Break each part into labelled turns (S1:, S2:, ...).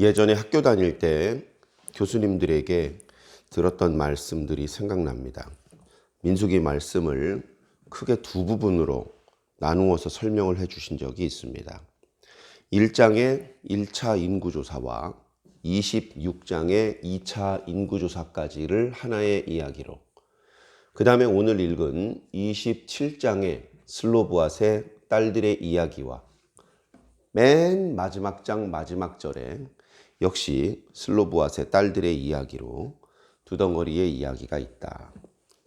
S1: 예전에 학교 다닐 때 교수님들에게 들었던 말씀들이 생각납니다. 민수기 말씀을 크게 두 부분으로 나누어서 설명을 해 주신 적이 있습니다. 1장의 1차 인구조사와 26장의 2차 인구조사까지를 하나의 이야기로 그 다음에 오늘 읽은 27장의 슬로브앗의 딸들의 이야기와 맨 마지막 장 마지막 절에 역시 슬로브앗의 딸들의 이야기로 두 덩어리의 이야기가 있다.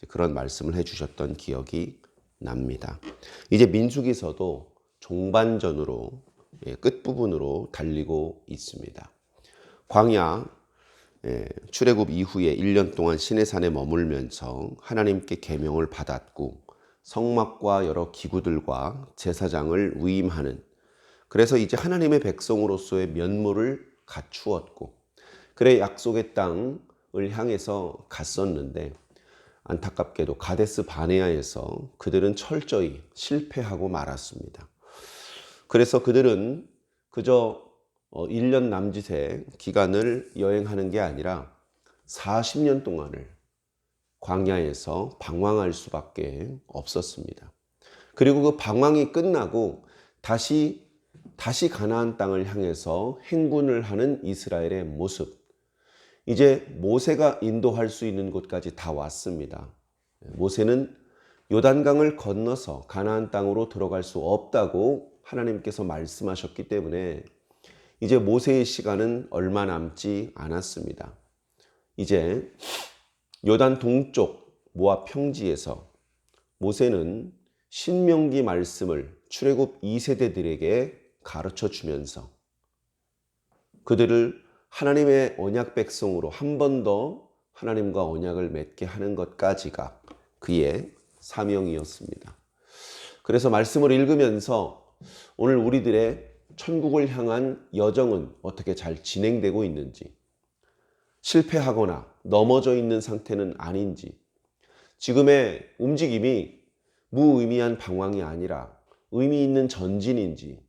S1: 그런 말씀을 해주셨던 기억이 납니다. 이제 민수기서도 종반전으로 예, 끝부분으로 달리고 있습니다. 광야 예, 출애굽 이후에 1년 동안 시내산에 머물면서 하나님께 계명을 받았고 성막과 여러 기구들과 제사장을 위임하는 그래서 이제 하나님의 백성으로서의 면모를 갖추었고 그래 약속의 땅을 향해서 갔었는데 안타깝게도 가데스 바네아에서 그들은 철저히 실패하고 말았습니다. 그래서 그들은 그저 1년 남짓의 기간을 여행하는 게 아니라 40년 동안을 광야에서 방황할 수밖에 없었습니다. 그리고 그 방황이 끝나고 다시 다시 가나안 땅을 향해서 행군을 하는 이스라엘의 모습. 이제 모세가 인도할 수 있는 곳까지 다 왔습니다. 모세는 요단강을 건너서 가나안 땅으로 들어갈 수 없다고 하나님께서 말씀하셨기 때문에 이제 모세의 시간은 얼마 남지 않았습니다. 이제 요단 동쪽 모압 평지에서 모세는 신명기 말씀을 출애굽 2세대들에게 가르쳐 주면서 그들을 하나님의 언약 백성으로 한 번 더 하나님과 언약을 맺게 하는 것까지가 그의 사명이었습니다. 그래서 말씀을 읽으면서 오늘 우리들의 천국을 향한 여정은 어떻게 잘 진행되고 있는지, 실패하거나 넘어져 있는 상태는 아닌지, 지금의 움직임이 무의미한 방황이 아니라 의미 있는 전진인지,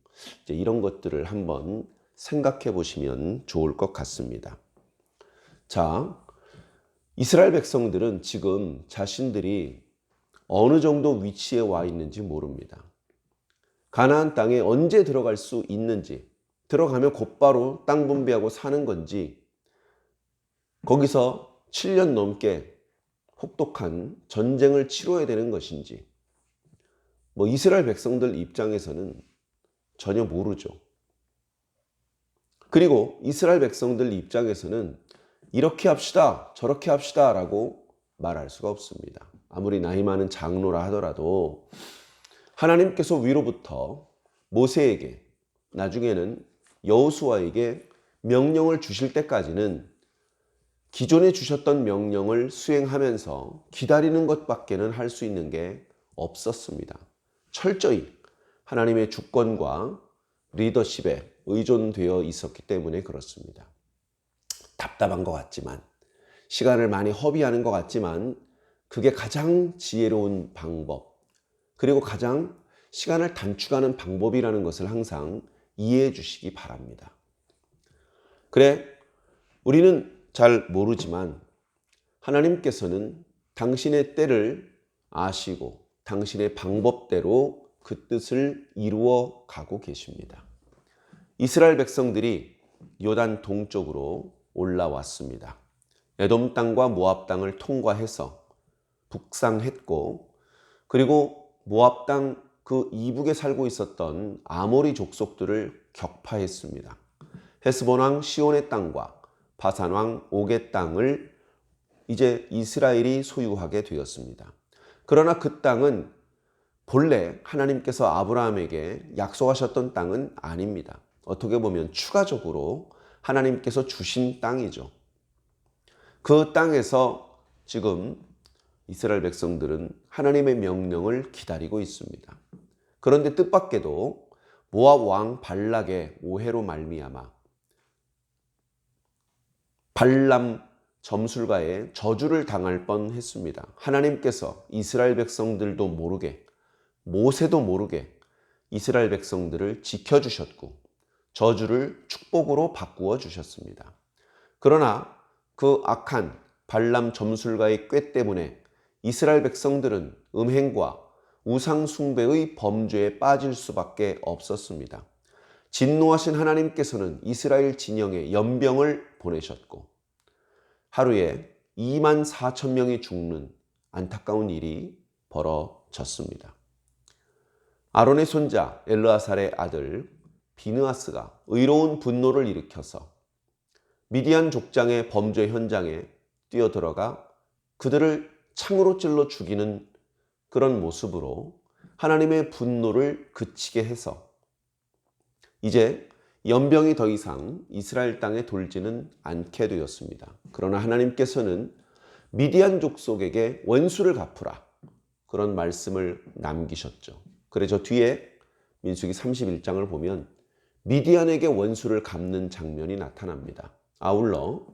S1: 이제 이런 것들을 한번 생각해 보시면 좋을 것 같습니다. 자, 이스라엘 백성들은 지금 자신들이 어느 정도 위치에 와 있는지 모릅니다. 가나안 땅에 언제 들어갈 수 있는지, 들어가면 곧바로 땅 분배하고 사는 건지, 거기서 7년 넘게 혹독한 전쟁을 치러야 되는 것인지, 뭐 이스라엘 백성들 입장에서는 전혀 모르죠. 그리고 이스라엘 백성들 입장에서는 이렇게 합시다, 저렇게 합시다 라고 말할 수가 없습니다. 아무리 나이 많은 장로라 하더라도 하나님께서 위로부터 모세에게 나중에는 여호수아에게 명령을 주실 때까지는 기존에 주셨던 명령을 수행하면서 기다리는 것밖에는 할 수 있는 게 없었습니다. 철저히 하나님의 주권과 리더십에 의존되어 있었기 때문에 그렇습니다. 답답한 것 같지만, 시간을 많이 허비하는 것 같지만, 그게 가장 지혜로운 방법, 그리고 가장 시간을 단축하는 방법이라는 것을 항상 이해해 주시기 바랍니다. 그래, 우리는 잘 모르지만, 하나님께서는 당신의 때를 아시고, 당신의 방법대로 그 뜻을 이루어 가고 계십니다. 이스라엘 백성들이 요단 동쪽으로 올라왔습니다. 에돔 땅과 모압 땅을 통과해서 북상했고 그리고 모압 땅 그 이북에 살고 있었던 아모리 족속들을 격파했습니다. 헤스본 왕 시온의 땅과 바산 왕 옥의 땅을 이제 이스라엘이 소유하게 되었습니다. 그러나 그 땅은 본래 하나님께서 아브라함에게 약속하셨던 땅은 아닙니다. 어떻게 보면 추가적으로 하나님께서 주신 땅이죠. 그 땅에서 지금 이스라엘 백성들은 하나님의 명령을 기다리고 있습니다. 그런데 뜻밖에도 모압 왕 발락의 오해로 말미암아 발람 점술가의 저주를 당할 뻔했습니다. 하나님께서 이스라엘 백성들도 모르게 모세도 모르게 이스라엘 백성들을 지켜주셨고 저주를 축복으로 바꾸어 주셨습니다. 그러나 그 악한 발람 점술가의 꾀 때문에 이스라엘 백성들은 음행과 우상 숭배의 범죄에 빠질 수밖에 없었습니다. 진노하신 하나님께서는 이스라엘 진영에 연병을 보내셨고 하루에 2만 4천 명이 죽는 안타까운 일이 벌어졌습니다. 아론의 손자 엘르아살의 아들 비느아스가 의로운 분노를 일으켜서 미디안 족장의 범죄 현장에 뛰어들어가 그들을 창으로 찔러 죽이는 그런 모습으로 하나님의 분노를 그치게 해서 이제 연병이 더 이상 이스라엘 땅에 돌지는 않게 되었습니다. 그러나 하나님께서는 미디안 족속에게 원수를 갚으라 그런 말씀을 남기셨죠. 그래서 뒤에 민수기 31장을 보면 미디안에게 원수를 갚는 장면이 나타납니다. 아울러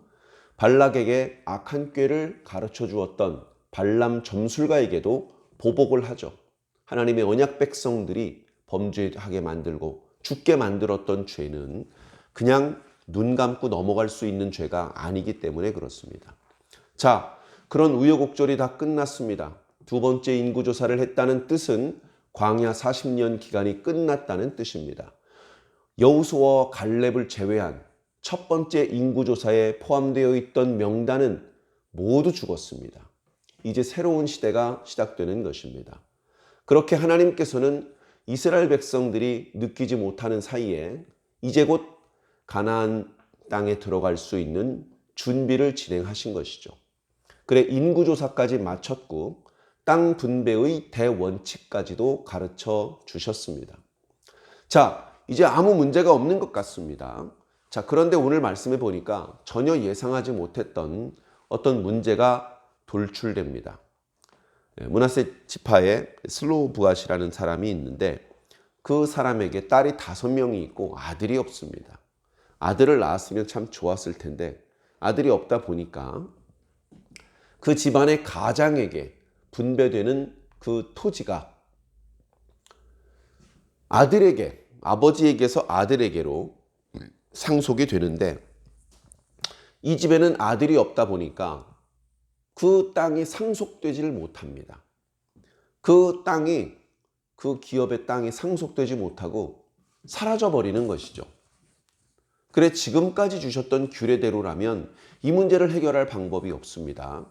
S1: 발락에게 악한 꾀를 가르쳐 주었던 발람 점술가에게도 보복을 하죠. 하나님의 언약 백성들이 범죄하게 만들고 죽게 만들었던 죄는 그냥 눈 감고 넘어갈 수 있는 죄가 아니기 때문에 그렇습니다. 자, 그런 우여곡절이 다 끝났습니다. 두 번째 인구조사를 했다는 뜻은 광야 40년 기간이 끝났다는 뜻입니다. 여우수와 갈렙을 제외한 첫 번째 인구조사에 포함되어 있던 명단은 모두 죽었습니다. 이제 새로운 시대가 시작되는 것입니다. 그렇게 하나님께서는 이스라엘 백성들이 느끼지 못하는 사이에 이제 곧 가나안 땅에 들어갈 수 있는 준비를 진행하신 것이죠. 그래 인구조사까지 마쳤고 땅 분배의 대원칙까지도 가르쳐 주셨습니다. 자, 이제 아무 문제가 없는 것 같습니다. 자, 그런데 오늘 말씀해 보니까 전혀 예상하지 못했던 어떤 문제가 돌출됩니다. 예, 문하세 지파에 슬로부앗이라는 사람이 있는데 그 사람에게 딸이 다섯 명이 있고 아들이 없습니다. 아들을 낳았으면 참 좋았을 텐데 아들이 없다 보니까 그 집안의 가장에게 분배되는 그 토지가 아들에게 아버지에게서 아들에게로 상속이 되는데 이 집에는 아들이 없다 보니까 그 땅이 상속되지를 못합니다. 그 땅이 그 기업의 땅이 상속되지 못하고 사라져 버리는 것이죠. 그래 지금까지 주셨던 규례대로라면 이 문제를 해결할 방법이 없습니다.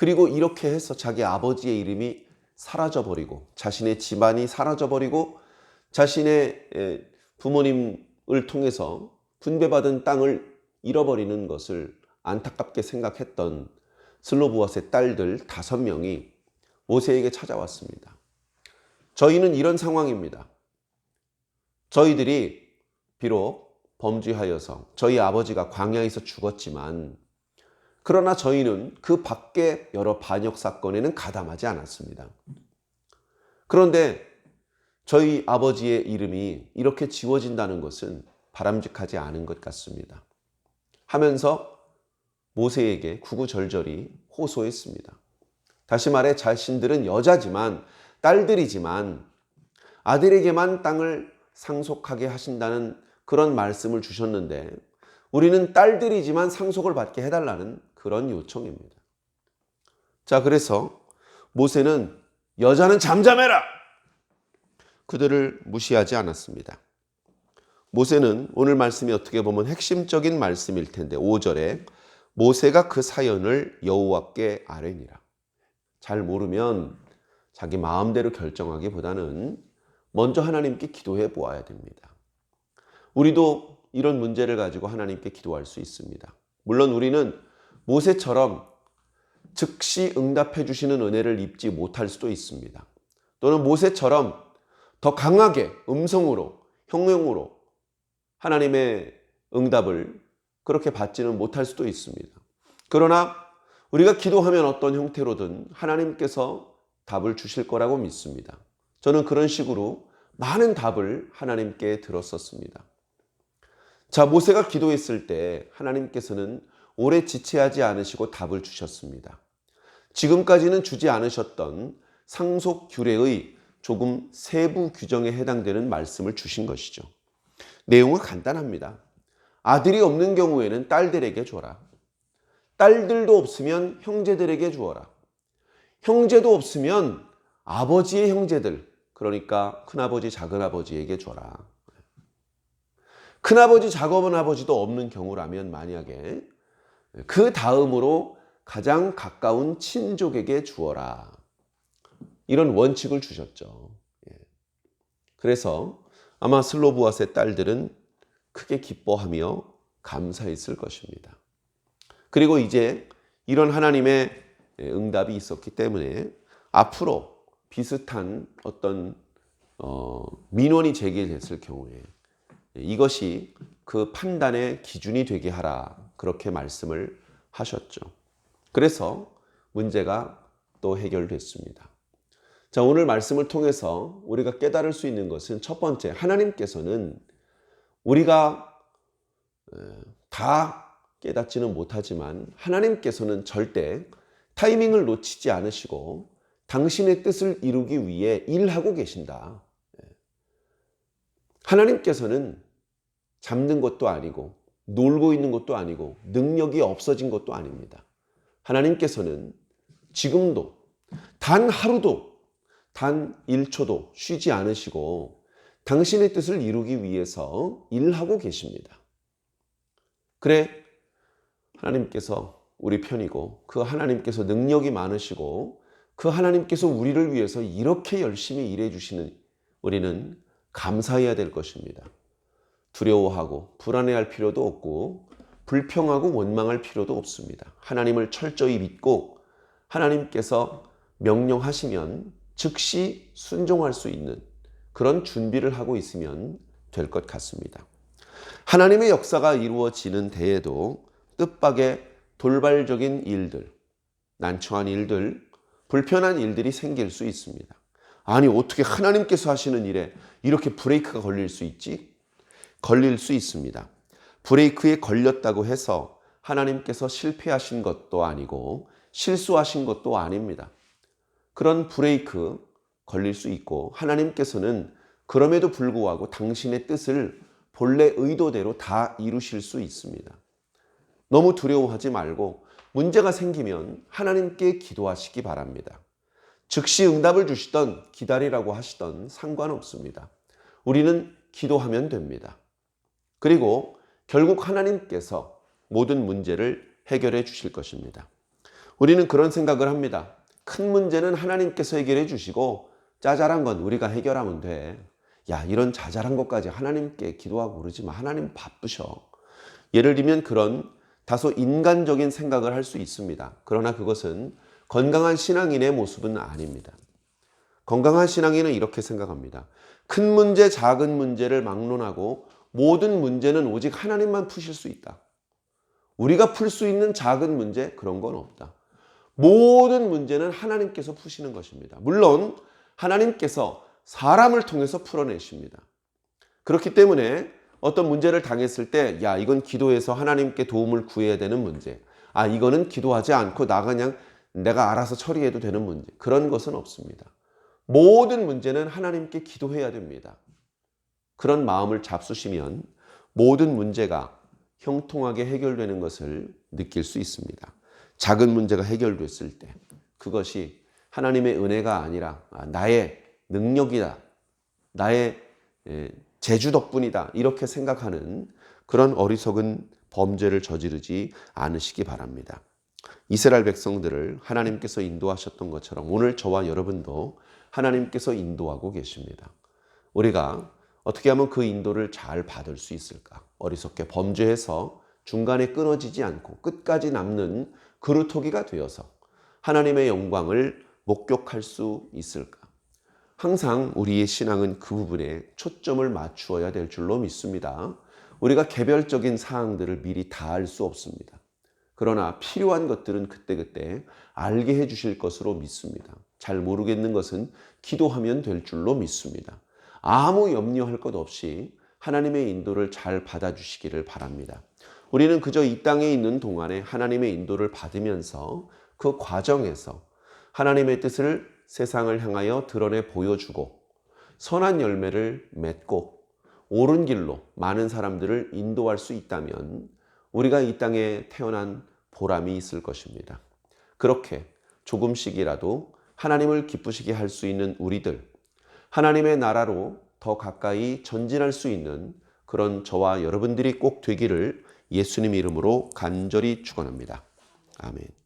S1: 그리고 이렇게 해서 자기 아버지의 이름이 사라져 버리고 자신의 집안이 사라져 버리고 자신의 부모님을 통해서 분배받은 땅을 잃어버리는 것을 안타깝게 생각했던 슬로브앗의 딸들 다섯 명이 모세에게 찾아왔습니다. 저희는 이런 상황입니다. 저희들이 비록 범죄하여서 저희 아버지가 광야에서 죽었지만 그러나 저희는 그 밖에 여러 반역 사건에는 가담하지 않았습니다. 그런데 저희 아버지의 이름이 이렇게 지워진다는 것은 바람직하지 않은 것 같습니다. 하면서 모세에게 구구절절히 호소했습니다. 다시 말해 자신들은 여자지만 딸들이지만 아들에게만 땅을 상속하게 하신다는 그런 말씀을 주셨는데 우리는 딸들이지만 상속을 받게 해달라는 그런 요청입니다. 자, 그래서 모세는 여자는 잠잠해라! 그들을 무시하지 않았습니다. 모세는 오늘 말씀이 어떻게 보면 핵심적인 말씀일 텐데 5절에 모세가 그 사연을 여호와께 아뢰니라. 잘 모르면 자기 마음대로 결정하기보다는 먼저 하나님께 기도해 보아야 됩니다. 우리도 이런 문제를 가지고 하나님께 기도할 수 있습니다. 물론 우리는 모세처럼 즉시 응답해 주시는 은혜를 입지 못할 수도 있습니다. 또는 모세처럼 더 강하게 음성으로 형용으로 하나님의 응답을 그렇게 받지는 못할 수도 있습니다. 그러나 우리가 기도하면 어떤 형태로든 하나님께서 답을 주실 거라고 믿습니다. 저는 그런 식으로 많은 답을 하나님께 들었었습니다. 자, 모세가 기도했을 때 하나님께서는 오래 지체하지 않으시고 답을 주셨습니다. 지금까지는 주지 않으셨던 상속 규례의 조금 세부 규정에 해당되는 말씀을 주신 것이죠. 내용은 간단합니다. 아들이 없는 경우에는 딸들에게 줘라. 딸들도 없으면 형제들에게 주어라. 형제도 없으면 아버지의 형제들, 그러니까 큰아버지, 작은아버지에게 줘라. 큰아버지, 작은아버지도 없는 경우라면 만약에 그 다음으로 가장 가까운 친족에게 주어라. 이런 원칙을 주셨죠. 예. 그래서 아마 슬로브아스의 딸들은 크게 기뻐하며 감사했을 것입니다. 그리고 이제 이런 하나님의 응답이 있었기 때문에 앞으로 비슷한 어떤 어, 민원이 제기됐을 경우에 이것이 그 판단의 기준이 되게 하라 그렇게 말씀을 하셨죠. 그래서 문제가 또 해결됐습니다. 자, 오늘 말씀을 통해서 우리가 깨달을 수 있는 것은 첫 번째, 하나님께서는 우리가 다 깨닫지는 못하지만 하나님께서는 절대 타이밍을 놓치지 않으시고 당신의 뜻을 이루기 위해 일하고 계신다. 하나님께서는 잠든 것도 아니고 놀고 있는 것도 아니고 능력이 없어진 것도 아닙니다. 하나님께서는 지금도 단 하루도 단 1초도 쉬지 않으시고 당신의 뜻을 이루기 위해서 일하고 계십니다. 그래 하나님께서 우리 편이고 그 하나님께서 능력이 많으시고 그 하나님께서 우리를 위해서 이렇게 열심히 일해 주시는 우리는 감사해야 될 것입니다. 두려워하고 불안해할 필요도 없고 불평하고 원망할 필요도 없습니다. 하나님을 철저히 믿고 하나님께서 명령하시면 즉시 순종할 수 있는 그런 준비를 하고 있으면 될 것 같습니다. 하나님의 역사가 이루어지는 데에도 뜻밖의 돌발적인 일들, 난처한 일들, 불편한 일들이 생길 수 있습니다. 아니, 어떻게 하나님께서 하시는 일에 이렇게 브레이크가 걸릴 수 있지? 걸릴 수 있습니다. 브레이크에 걸렸다고 해서 하나님께서 실패하신 것도 아니고 실수하신 것도 아닙니다. 그런 브레이크 걸릴 수 있고 하나님께서는 그럼에도 불구하고 당신의 뜻을 본래 의도대로 다 이루실 수 있습니다. 너무 두려워하지 말고 문제가 생기면 하나님께 기도하시기 바랍니다. 즉시 응답을 주시던 기다리라고 하시던 상관없습니다. 우리는 기도하면 됩니다. 그리고 결국 하나님께서 모든 문제를 해결해 주실 것입니다. 우리는 그런 생각을 합니다. 큰 문제는 하나님께서 해결해 주시고 짜잘한 건 우리가 해결하면 돼. 야, 이런 자잘한 것까지 하나님께 기도하고 그러지 마. 하나님 바쁘셔. 예를 들면 그런 다소 인간적인 생각을 할 수 있습니다. 그러나 그것은 건강한 신앙인의 모습은 아닙니다. 건강한 신앙인은 이렇게 생각합니다. 큰 문제, 작은 문제를 막론하고 모든 문제는 오직 하나님만 푸실 수 있다. 우리가 풀 수 있는 작은 문제 그런 건 없다. 모든 문제는 하나님께서 푸시는 것입니다. 물론 하나님께서 사람을 통해서 풀어내십니다. 그렇기 때문에 어떤 문제를 당했을 때, 야, 이건 기도해서 하나님께 도움을 구해야 되는 문제. 아, 이거는 기도하지 않고 나 그냥 내가 알아서 처리해도 되는 문제. 그런 것은 없습니다. 모든 문제는 하나님께 기도해야 됩니다. 그런 마음을 잡수시면 모든 문제가 형통하게 해결되는 것을 느낄 수 있습니다. 작은 문제가 해결됐을 때 그것이 하나님의 은혜가 아니라 나의 능력이다. 나의 제주 덕분이다. 이렇게 생각하는 그런 어리석은 범죄를 저지르지 않으시기 바랍니다. 이스라엘 백성들을 하나님께서 인도하셨던 것처럼 오늘 저와 여러분도 하나님께서 인도하고 계십니다. 우리가 어떻게 하면 그 인도를 잘 받을 수 있을까? 어리석게 범죄해서 중간에 끊어지지 않고 끝까지 남는 그루터기가 되어서 하나님의 영광을 목격할 수 있을까? 항상 우리의 신앙은 그 부분에 초점을 맞추어야 될 줄로 믿습니다. 우리가 개별적인 사항들을 미리 다 알 수 없습니다. 그러나 필요한 것들은 그때그때 알게 해 주실 것으로 믿습니다. 잘 모르겠는 것은 기도하면 될 줄로 믿습니다. 아무 염려할 것 없이 하나님의 인도를 잘 받아주시기를 바랍니다. 우리는 그저 이 땅에 있는 동안에 하나님의 인도를 받으면서 그 과정에서 하나님의 뜻을 세상을 향하여 드러내 보여주고 선한 열매를 맺고 옳은 길로 많은 사람들을 인도할 수 있다면 우리가 이 땅에 태어난 보람이 있을 것입니다. 그렇게 조금씩이라도 하나님을 기쁘시게 할 수 있는 우리들, 하나님의 나라로 더 가까이 전진할 수 있는 그런 저와 여러분들이 꼭 되기를 예수님 이름으로 간절히 축원합니다. 아멘.